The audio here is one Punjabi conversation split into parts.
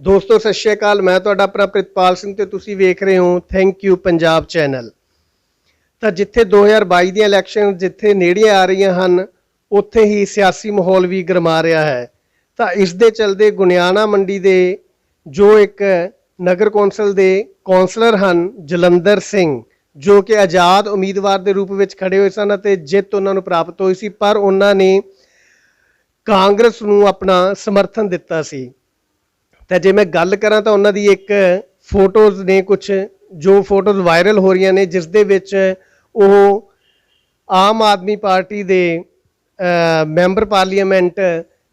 ਦੋਸਤੋ, ਸਤਿ ਸ਼੍ਰੀ ਅਕਾਲ। ਮੈਂ ਤੁਹਾਡਾ ਆਪਣਾ ਪ੍ਰਿਤਪਾਲ ਸਿੰਘ ਤੇ ਤੁਸੀਂ ਵੇਖ ਰਹੇ ਹੋ ਥੈਂਕ ਯੂ ਪੰਜਾਬ ਚੈਨਲ ਤਾਂ ਜਿੱਥੇ 2022 ਦੀਆਂ ਇਲੈਕਸ਼ਨ ਜਿੱਥੇ ਨੇੜੇ ਆ ਰਹੀਆਂ ਹਨ, ਉੱਥੇ ਹੀ ਸਿਆਸੀ ਮਾਹੌਲ ਵੀ ਗਰਮਾ ਰਿਹਾ ਹੈ। ਤਾਂ ਇਸ ਦੇ ਚਲਦੇ ਗੁਨਿਆਣਾ ਮੰਡੀ ਦੇ ਜੋ ਇੱਕ ਨਗਰ ਕੌਂਸਲ ਦੇ ਕੌਂਸਲਰ ਹਨ, ਜਲੰਧਰ ਸਿੰਘ, ਜੋ ਕਿ ਆਜ਼ਾਦ ਉਮੀਦਵਾਰ ਦੇ ਰੂਪ ਵਿੱਚ ਖੜੇ ਹੋਏ ਸਨ ਅਤੇ ਜਿੱਤ ਉਹਨਾਂ ਨੂੰ ਪ੍ਰਾਪਤ ਹੋਈ ਸੀ, ਪਰ ਉਹਨਾਂ ਨੇ ਕਾਂਗਰਸ ਨੂੰ ਆਪਣਾ ਸਮਰਥਨ ਦਿੱਤਾ ਸੀ। ਤਾਂ ਜੇ ਮੈਂ ਗੱਲ ਕਰਾਂ ਤਾਂ ਉਹਨਾਂ ਦੀ ਇੱਕ ਫੋਟੋਜ਼ ਨੇ ਕੁਝ ਜੋ ਫੋਟੋਜ਼ ਵਾਇਰਲ ਹੋ ਰਹੀਆਂ ਨੇ, ਜਿਸ ਦੇ ਵਿੱਚ ਉਹ ਆਮ ਆਦਮੀ ਪਾਰਟੀ ਦੇ ਮੈਂਬਰ ਪਾਰਲੀਮੈਂਟ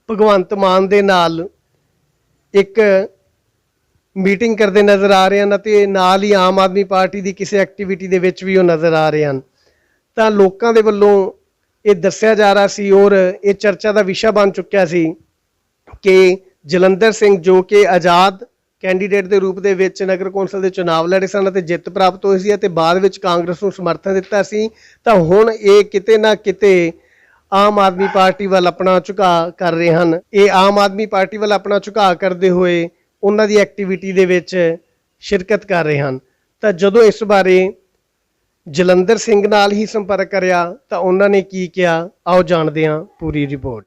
ਭਗਵੰਤ ਮਾਨ ਦੇ ਨਾਲ ਇੱਕ ਮੀਟਿੰਗ ਕਰਦੇ ਨਜ਼ਰ ਆ ਰਹੇ ਹਨ ਅਤੇ ਨਾਲ ਹੀ ਆਮ ਆਦਮੀ ਪਾਰਟੀ ਦੀ ਕਿਸੇ ਐਕਟੀਵਿਟੀ ਦੇ ਵਿੱਚ ਵੀ ਉਹ ਨਜ਼ਰ ਆ ਰਹੇ ਹਨ। ਤਾਂ ਲੋਕਾਂ ਦੇ ਵੱਲੋਂ ਇਹ ਦੱਸਿਆ ਜਾ ਰਿਹਾ ਸੀ ਔਰ ਇਹ ਚਰਚਾ ਦਾ ਵਿਸ਼ਾ ਬਣ ਚੁੱਕਿਆ ਸੀ ਕਿ ਜਲੰਧਰ ਸਿੰਘ ਜੋ ਕਿ ਆਜ਼ਾਦ ਕੈਂਡੀਡੇਟ ਦੇ ਰੂਪ ਦੇ ਵਿੱਚ ਨਗਰ ਕੌਂਸਲ ਦੇ ਚੁਣਾਵ ਲੜੇ ਸਨ ਅਤੇ ਜਿੱਤ ਪ੍ਰਾਪਤ ਹੋਈ ਸੀ ਅਤੇ ਬਾਅਦ ਵਿੱਚ ਕਾਂਗਰਸ ਨੂੰ ਸਮਰਥਨ ਦਿੱਤਾ ਸੀ, ਤਾਂ ਹੁਣ ਇਹ ਕਿਤੇ ਨਾ ਕਿਤੇ ਆਮ ਆਦਮੀ ਪਾਰਟੀ ਵੱਲ ਆਪਣਾ ਝੁਕਾਅ ਕਰ ਰਹੇ ਹਨ। ਇਹ ਆਮ ਆਦਮੀ ਪਾਰਟੀ ਵੱਲ ਆਪਣਾ ਝੁਕਾਅ ਕਰਦੇ ਹੋਏ ਉਹਨਾਂ ਦੀ ਐਕਟੀਵਿਟੀ ਦੇ ਵਿੱਚ ਸ਼ਿਰਕਤ ਕਰ ਰਹੇ ਹਨ। ਤਾਂ ਜਦੋਂ ਇਸ ਬਾਰੇ ਜਲੰਧਰ ਸਿੰਘ ਨਾਲ ਹੀ ਸੰਪਰਕ ਕਰਿਆ, ਤਾਂ ਉਹਨਾਂ ਨੇ ਕੀ ਕਿਹਾ? ਆਓ ਜਾਣਦੇ ਹਾਂ ਪੂਰੀ ਰਿਪੋਰਟ।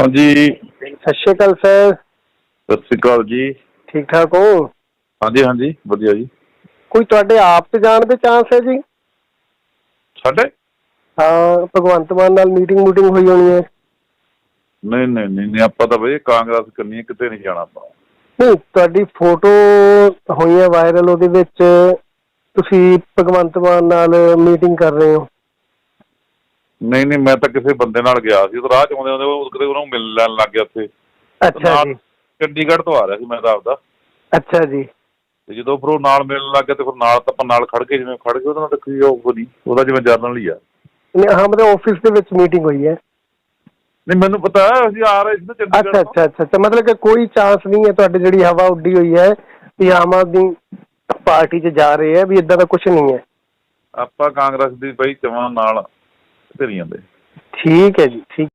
ਹਾਂਜੀ। ਸਤਿ ਸ਼੍ਰੀ ਅਕਾਲ ਸਰ। ਸਤਿ ਸ੍ਰੀ ਅਕਾਲ ਜੀ। ਠੀਕ ਠਾਕ ਹੋ? ਹਾਂਜੀ ਹਾਂਜੀ ਵਧੀਆ ਜੀ। ਕੋਈ ਤੁਹਾਡੇ ਆਪ ਤੇ ਜਾਣ ਦੇ ਚਾਂਸ ਹੈ ਜੀ? ਸਾਡੇ? ਹਾਂ ਭਗਵੰਤ ਮਾਨ ਨਾਲ ਮੀਟਿੰਗ ਮੀਟਿੰਗ ਹੋਈ ਹੋਣੀ ਹੈ। ਨਹੀਂ ਨਹੀਂ ਨਹੀਂ ਨਹੀਂ, ਆਪਾਂ ਤਾਂ ਬਈ ਕਾਂਗਰਸ ਕਰਨੀ ਹੈ ਕਿਤੇ ਨਹੀਂ ਜਾਣਾ ਆਪਾਂ। ਨਹੀਂ ਤੁਹਾਡੀ ਫੋਟੋ ਹੋਈਆਂ ਵਾਇਰਲ ਉਹਦੇ ਵਿੱਚ ਤੁਸੀਂ ਭਗਵੰਤ ਮਾਨ ਨਾਲ ਮੀਟਿੰਗ ਕਰ ਰਹੇ ਹੋ। ਨਹੀਂ ਨਹੀਂ ਮੈਂ ਤਾਂ ਕਿਸੇ ਬੰਦੇ ਨਾਲ ਗਿਆ ਸੀ। ਉਹ ਰਾਹ ਚ ਆਉਂਦੇ ਆਉਂਦੇ ਉਹ ਕਿਤੇ ਉਹਨੂੰ ਮਿਲ ਲੈਣ ਲੱਗ ਗਿਆ ਉੱਥੇ। ਅੱਛਾ ਜੀ। ਚੰਡੀਗੜ੍ਹ ਤੋਂ ਆ ਰਿਹਾ ਸੀ ਮੈਂ ਤਾਂ ਆਪਦਾ। ਅੱਛਾ ਜੀ। ਤੇ ਜਦੋਂ ਫਿਰ ਉਹ ਨਾਲ ਮਿਲਣ ਲੱਗ ਗਿਆ ਤੇ ਫਿਰ ਨਾਲ ਤਾਂ ਆਪਾਂ ਨਾਲ ਖੜ ਕੇ ਜਿਵੇਂ ਖੜ ਗਏ ਉਹਦੇ ਨਾਲ ਤਾਂ ਕੀ ਉਹ ਨਹੀਂ। ਉਹਦਾ ਜਿਵੇਂ ਜਰਨਲ ਹੀ ਆ। ਨਹੀਂ ਹਾਂ ਮਤਲਬ ਆਫਿਸ ਦੇ ਵਿੱਚ ਮੀਟਿੰਗ ਹੋਈ ਹੈ। ਨਹੀਂ ਮੈਨੂੰ ਪਤਾ ਅਸੀਂ ਆ ਰਹੇ ਸੀ ਨਾ ਚੰਡੀਗੜ੍ਹ ਅੱਛਾ ਅੱਛਾ ਅੱਛਾ ਮਤਲਬ ਕਿ ਕੋਈ ਚਾਂਸ ਨਹੀਂ ਹੈ ਤੁਹਾਡੀ ਜਿਹੜੀ ਹਵਾ ਉੱਡੀ ਹੋਈ ਹੈ ਵੀ ਆਮ ਆਦਮੀ ਪਾਰਟੀ 'ਚ ਜਾ ਰਹੇ ਹੈ ਵੀ ਇਦਾਂ ਦਾ ਕੁਝ ਨਹੀਂ ਹੈ। ਆਪਾਂ ਕਾਂਗਰਸ ਦੀ ਬਈ ਚਵਾਂ ਨਾਲ ਕਿਤੇ ਜਾਂਦੇ ਠੀਕ ਹੈ ਜੀ ਠੀਕ।